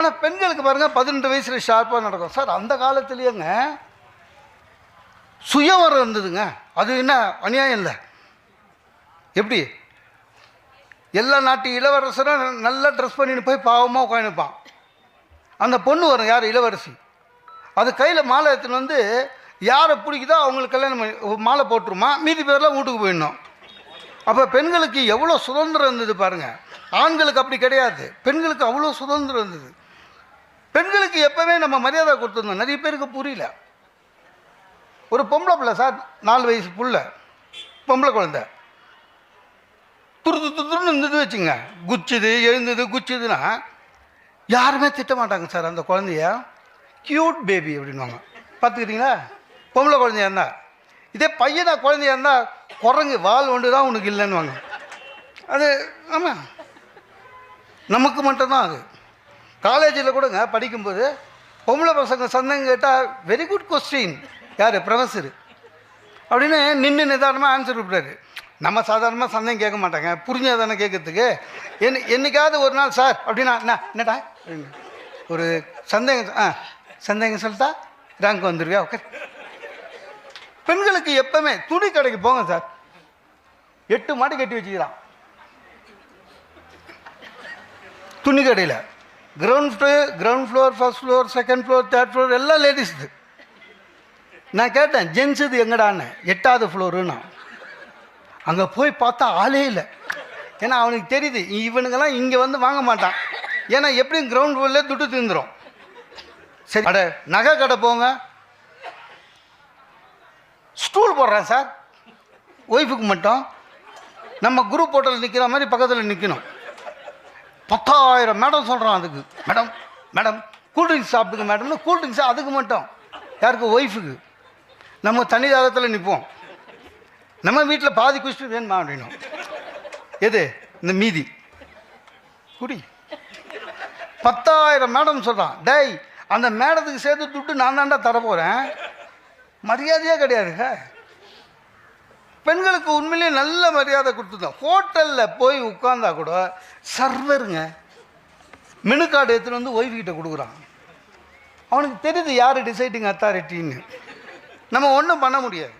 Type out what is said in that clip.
ஆனால் பெண்களுக்கு பாருங்கள் பதினெட்டு வயசில் ஷார்ப்பாக நடக்கும். சார் அந்த காலத்துலேயேங்க சுயவரம் இருந்ததுங்க. அது என்ன அநியாயம் இல்லை. எப்படி? எல்லா நாட்டு இளவரசரும் நல்லா ட்ரெஸ் பண்ணிட்டு போய் பாவமாக உட்காந்துப்பான் அந்த பொண்ணு வரும் யார்? இளவரசி. அது கையில் மாலை எடுத்துன்னு வந்து யாரை பிடிக்குதோ அவங்களுக்கு கல்யாணம் பண்ணி மாலை போட்டுருமா? மீதி பேர்லாம் வீட்டுக்கு போயிடணும். அப்போ பெண்களுக்கு எவ்வளோ சுதந்திரம் இருந்தது பாருங்கள் ஆண்களுக்கு அப்படி கிடையாது. பெண்களுக்கு அவ்வளோ சுதந்திரம் இருந்தது. பெண்களுக்கு எப்போவே நம்ம மரியாதை கொடுத்துருந்தோம் நிறைய பேருக்கு புரியல. ஒரு பொம்பளை பிள்ளை சார் நாலு வயசு புள்ள பொம்பளை குழந்தை. துரு துரு துருன்னு இருந்தது வச்சுங்க குச்சுது எழுந்தது குச்சுதுன்னா யாருமே திட்ட மாட்டாங்க சார் அந்த குழந்தைய. க்யூட் பேபி அப்படின்வாங்க பார்த்துக்கிட்டீங்களா? பொம்பளை குழந்தையா இருந்தா. இதே பையனா குழந்தையா இருந்தால் குரங்கு வால் ஒன்று தான் உனக்கு இல்லைன்னுவாங்க. அது ஆமாம் நமக்கு மட்டும்தான் அது. காலேஜில் கூடங்க படிக்கும்போது பொம்பளை பசங்க சந்தேகம் கேட்டால் வெரி குட் கொஸ்டின் யார்? ப்ரொஃபஸர் அப்படின்னு நின்று நிதானமாக ஆன்சர் கொடுக்குறாரு நம்ம சாதாரணமாக சந்தேகம் கேட்க மாட்டாங்க. புரிஞ்சாதானே கேட்கறதுக்கு. என்ன என்னைக்காவது ஒரு நாள் சார் அப்படின்னா என்ன என்னடா? ஒரு சந்தேகம் ஆ சந்தேகம் சொல்லிட்டா ரேங்க் வந்துருவியா? ஓகே பெண்களுக்கு எப்பவுமே துணி கடைக்கு போங்க சார். எட்டு மாடு கட்டி வச்சுக்கிறான் துணி கடையில். Ground floor ground floor first floor second floor third floor எல்லாம் லேடிஸ்து நான் கேட்டேன் ஜென்ஸ் இது எங்கடான்னு? எட்டாவது ஃப்ளோருன்னா அங்கே போய் பார்த்தா ஆளே இல்லை. ஏன்னா அவனுக்கு தெரியுது இவனுங்கெல்லாம் இங்கே வந்து வாங்க மாட்டான். ஏன்னா எப்படியும் கிரவுண்ட் ஃப்ளோர்லேயே துட்டு தீர்ந்துடும் சரி அட நகை கடை போங்க. ஸ்டூல் போடுறேன் சார். ஒய்ஃபுக்கு மட்டும். நம்ம குரூப் ஹோட்டல் நிற்கிற மாதிரி பக்கத்தில் நிற்கணும் பத்தாயிரம் மேடம் சொல்கிறான் அதுக்கு. மேடம் மேடம் கூல்ட்ரிங்க்ஸ் சாப்பிடுங்க மேடம்னு கூல்ட்ரிங்க்ஸ் அதுக்கு மட்டும். யாருக்கு? ஒய்ஃபுக்கு நம்ம தனி தாகத்தில் நிற்போம் நம்ம வீட்டில் பாதி குஷ்டு வேணுமா அப்படின்னும். எது? இந்த மீதி. குடி. பத்தாயிரம் மேடம் சொல்கிறான் டேய் அந்த மேடத்துக்கு சேர்த்து துட்டு நான் தாண்டா தரப்போகிறேன் மரியாதையே கிடையாதுங்க. பெண்களுக்கு உண்மையிலேயே நல்ல மரியாதை கொடுத்துருந்தோம் ஹோட்டலில் போய் உட்காந்தா கூட சர்வருங்க. மெனு கார்டு எடுத்துகிட்டு வந்து ஒய்ஃப்கிட்ட கொடுக்குறான். அவனுக்கு தெரியுது யார் டிசைடிங் அத்தாரிட்டின்னு நம்ம ஒன்றும் பண்ண முடியாது.